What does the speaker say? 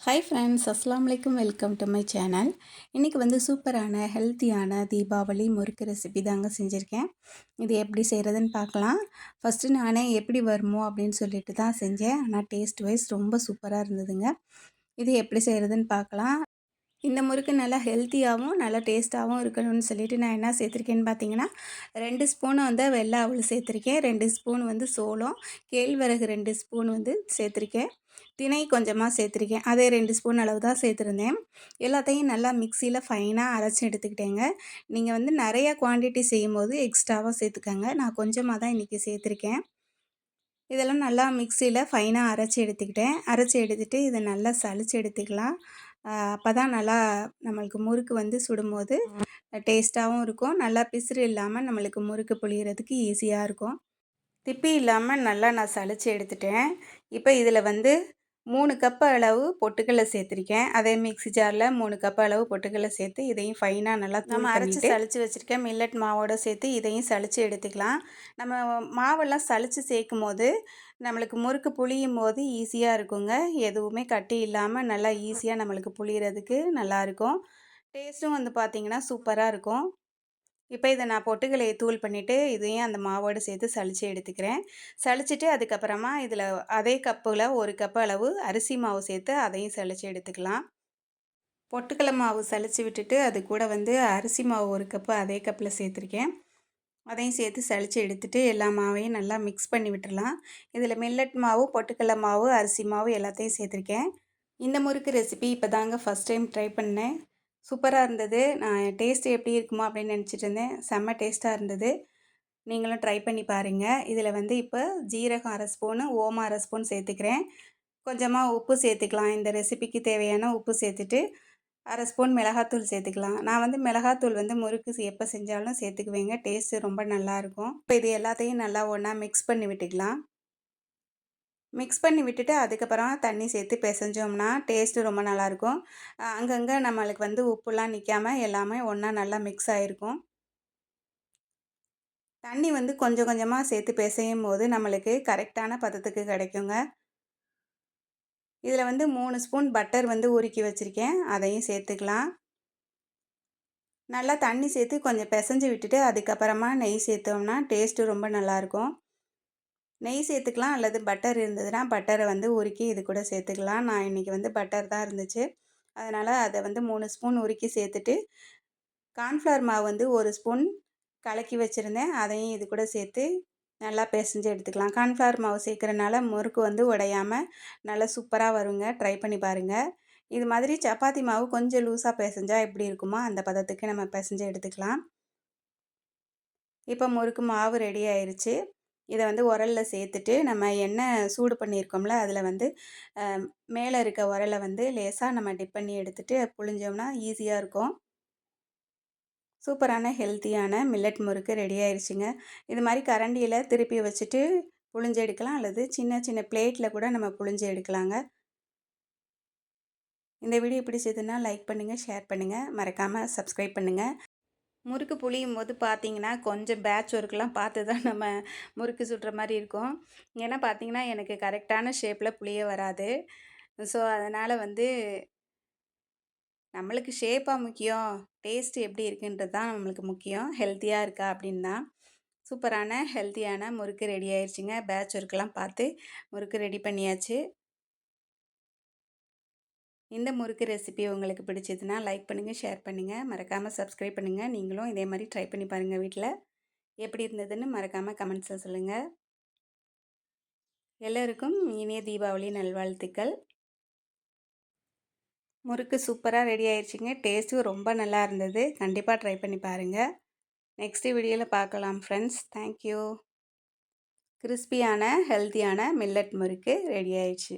Hi friends அஸ்லாம் வலைக்கும் welcome to my channel இன்றைக்கி வந்து சூப்பரான ஹெல்த்தியான தீபாவளி முறுக்கு ரெசிபி தாங்க செஞ்சுருக்கேன். இது எப்படி செய்கிறதுன்னு பார்க்கலாம். ஃபஸ்ட்டு நானே எப்படி வருமோ அப்படின்னு சொல்லிட்டு தான் செஞ்சேன். ஆனால் டேஸ்ட் வைஸ் ரொம்ப சூப்பராக இருந்ததுங்க. இது எப்படி செய்கிறதுன்னு பார்க்கலாம். இந்த முறுக்கு நல்லா ஹெல்த்தியாகவும் நல்லா டேஸ்ட்டாகவும் இருக்கணும்னு சொல்லிட்டு நான் என்ன சேர்த்துருக்கேன்னு பார்த்தீங்கன்னா ரெண்டு ஸ்பூன் வந்து வெள்ளை அவள் சேர்த்துருக்கேன். ரெண்டு ஸ்பூன் வந்து சோளம். கேழ்வரகு ரெண்டு ஸ்பூன் வந்து சேர்த்துருக்கேன். திணை கொஞ்சமாக சேர்த்துருக்கேன். அதே ரெண்டு ஸ்பூன் அளவு தான் சேர்த்துருந்தேன். எல்லாத்தையும் நல்லா மிக்சியில் ஃபைனாக அரைச்சி எடுத்துக்கிட்டேங்க. நீங்கள் வந்து நிறையா குவான்டிட்டி செய்யும்போது எக்ஸ்ட்ராவாக சேர்த்துக்கங்க. நான் கொஞ்சமாக தான் இன்றைக்கி சேர்த்துருக்கேன். இதெல்லாம் நல்லா மிக்சியில் ஃபைனாக அரைச்சி எடுத்துக்கிட்டேன். அரைச்சி எடுத்துகிட்டு இதை நல்லா சளிச்சு எடுத்துக்கலாம். அப்போ தான் நல்லா நம்மளுக்கு முறுக்கு வந்து சுடும்போது டேஸ்ட்டாகவும் இருக்கும். நல்லா பிசுறு இல்லாமல் நம்மளுக்கு முறுக்கு புளியறதுக்கு ஈஸியாக இருக்கும். திப்பி இல்லாமல் நல்லா நான் சளிச்சு எடுத்துட்டேன். இப்போ இதில் வந்து மூணு கப்பு அளவு பொட்டுக்கடலை சேர்த்துருக்கேன். அதே மிக்ஸி ஜாரில் மூணு கப்பு அளவு பொட்டுக்கடலை சேர்த்து இதையும் ஃபைனாக நல்லா நம்ம அரைச்சி சளிச்சு வச்சுருக்கேன் மில்லட் மாவோடு சேர்த்து இதையும் சளிச்சு எடுத்துக்கலாம். நம்ம மாவெல்லாம் சளிச்சு சேர்க்கும் போது நம்மளுக்கு முறுக்கு புளியும் போது ஈஸியாக இருக்குங்க. எதுவுமே கட்டி இல்லாமல் நல்லா ஈஸியாக நம்மளுக்கு புளியறதுக்கு நல்லாயிருக்கும் டேஸ்ட்டும் வந்து பார்த்திங்கன்னா சூப்பராக இருக்கும். இப்போ இதை நான் பொட்டுக்கலையை தூள் பண்ணிவிட்டு இதையும் அந்த மாவோடு சேர்த்து சளிச்சு எடுத்துக்கிறேன். சளிச்சிட்டு அதுக்கப்புறமா இதில் அதே கப்பில் ஒரு கப்பு அளவு அரிசி மாவு சேர்த்து அதையும் சளிச்சு எடுத்துக்கலாம். பொட்டுக்கலை மாவு சளிச்சு விட்டுட்டு அது கூட வந்து அரிசி மாவு ஒரு கப்பு அதே கப்பில் சேர்த்துருக்கேன். அதையும் சேர்த்து சளிச்சு எடுத்துகிட்டு எல்லா மாவையும் நல்லா மிக்ஸ் பண்ணி விட்டுடலாம் இதில் மில்லட் மாவு பொட்டுக்கடலை மாவு அரிசி மாவு எல்லாத்தையும் சேர்த்துருக்கேன். இந்த முறுக்கு ரெசிபி இப்போ தாங்க ஃபஸ்ட் டைம் ட்ரை பண்ணேன். சூப்பராக இருந்தது. நான் டேஸ்ட்டு எப்படி இருக்குமோ அப்படின்னு நினச்சிட்டு இருந்தேன். செம்ம டேஸ்ட்டாக இருந்தது. நீங்களும் ட்ரை பண்ணி பாருங்கள் இதில் வந்து இப்போ ஜீரகம் அரை ஸ்பூனு ஓமம் அரை ஸ்பூன் சேர்த்துக்கிறேன். கொஞ்சமாக உப்பு சேர்த்துக்கலாம். இந்த ரெசிபிக்கு தேவையான உப்பு சேர்த்துட்டு அரை ஸ்பூன் மிளகாத்தூள் சேர்த்துக்கலாம். நான் வந்து மிளகாத்தூள் வந்து முறுக்கு எப்போ செஞ்சாலும் சேர்த்துக்குவேங்க. டேஸ்ட்டு ரொம்ப நல்லாயிருக்கும் இப்போ இது எல்லாத்தையும் நல்லா ஒன்றா மிக்ஸ் பண்ணி விட்டுக்கலாம். மிக்ஸ் பண்ணி விட்டுட்டு அதுக்கப்புறம் தண்ணி சேர்த்து பிசைஞ்சோம்னா டேஸ்ட்டு ரொம்ப நல்லாயிருக்கும். அங்கங்கே நம்மளுக்கு வந்து உப்புலாம் நிற்காமல் எல்லாமே ஒன்றா நல்லா மிக்ஸ் ஆகிருக்கும் தண்ணி வந்து கொஞ்சம் கொஞ்சமாக சேர்த்து பிசையும் போது நம்மளுக்கு கரெக்டான பதத்துக்கு கிடைக்குங்க. இதில் வந்து மூணு ஸ்பூன் பட்டர் வந்து உருக்கி வச்சுருக்கேன். அதையும் சேர்த்துக்கலாம். நல்லா தண்ணி சேர்த்து கொஞ்சம் பிசைஞ்சு விட்டுட்டு அதுக்கப்புறமா நெய் சேர்த்தோம்னா டேஸ்ட்டு ரொம்ப நல்லாயிருக்கும். நெய் சேர்த்துக்கலாம் அல்லது பட்டர் இருந்ததுன்னா பட்டரை வந்து உருக்கி இது கூட சேர்த்துக்கலாம். நான் இன்றைக்கி வந்து பட்டர் தான் இருந்துச்சு. அதனால் அதை வந்து மூணு ஸ்பூன் உருக்கி சேர்த்துட்டு கார்ன்ஃப்ளவர் மாவு வந்து ஒரு ஸ்பூன் கலக்கி வச்சுருந்தேன். அதையும் இது கூட சேர்த்து நல்லா பிசைஞ்சு எடுத்துக்கலாம். கார்ன்ஃப்ளவர் மாவு சேர்க்குறனால முறுக்கு வந்து உடையாமல் நல்லா சூப்பராக வருங்க. ட்ரை பண்ணி பாருங்கள் இது மாதிரி சப்பாத்தி மாவு கொஞ்சம் லூஸாக பிசைஞ்சால் எப்படி இருக்குமோ அந்த பதத்துக்கு நம்ம பிசைஞ்சு எடுத்துக்கலாம். இப்போ முறுக்கு மாவு ரெடி ஆயிடுச்சு இதை வந்து உரலில் சேர்த்துட்டு நம்ம எண்ணெய் சூடு பண்ணியிருக்கோம்ல அதில் வந்து மேலே இருக்க உரலை வந்து லேசாக நம்ம டிப் பண்ணி எடுத்துகிட்டு புழிஞ்சோம்னா ஈஸியாக இருக்கும். சூப்பரான ஹெல்த்தியான மில்லட் முறுக்கு ரெடி ஆயிடுச்சுங்க இது மாதிரி கரண்டியில் திருப்பி வச்சுட்டு புழிஞ்சு எடுக்கலாம் அல்லது சின்ன சின்ன பிளேட்டில் கூட நம்ம புழிஞ்சு எடுக்கலாங்க. இந்த வீடியோ பிடிச்சதுன்னா லைக் பண்ணுங்கள் ஷேர் பண்ணுங்கள் மறக்காமல் சப்ஸ்கிரைப் பண்ணுங்கள் முறுக்கு புளியும் போது பார்த்தீங்கன்னா கொஞ்சம் பேட்ச் ஒர்க்லாம் பார்த்து தான் நம்ம முறுக்கு சுடுற மாதிரி இருக்கும். ஏன்னா பார்த்தீங்கன்னா எனக்கு கரெக்டான ஷேப்பில் புளிய வராது. ஸோ அதனால் வந்து நம்மளுக்கு ஷேப்பாக முக்கியம் டேஸ்ட் எப்படி இருக்குன்றது தான் நம்மளுக்கு முக்கியம். ஹெல்த்தியாக இருக்கா அப்படின்னு தான். சூப்பரான ஹெல்த்தியான முறுக்கு ரெடி ஆயிடுச்சுங்க பேட்ச் ஒர்க்கெலாம் பார்த்து முறுக்கு ரெடி பண்ணியாச்சு. இந்த முறுக்கு ரெசிபி உங்களுக்கு பிடிச்சதுன்னா லைக் பண்ணுங்கள் ஷேர் பண்ணுங்கள் மறக்காமல் சப்ஸ்கிரைப் பண்ணுங்கள் நீங்களும் இதே மாதிரி ட்ரை பண்ணி பாருங்கள் வீட்டில் எப்படி இருந்ததுன்னு மறக்காமல் கமெண்ட்ஸில் சொல்லுங்கள் எல்லோருக்கும் இனிய தீபாவளி நல்வாழ்த்துக்கள். முறுக்கு சூப்பராக ரெடி ஆயிடுச்சிங்க டேஸ்ட்டும் ரொம்ப நல்லா இருந்தது. கண்டிப்பாக ட்ரை பண்ணி பாருங்கள் நெக்ஸ்ட் வீடியோவில் பார்க்கலாம் ஃப்ரெண்ட்ஸ் தேங்க்யூ கிறிஸ்பியான ஹெல்த்தியான மில்லட் முறுக்கு ரெடி ஆயிடுச்சு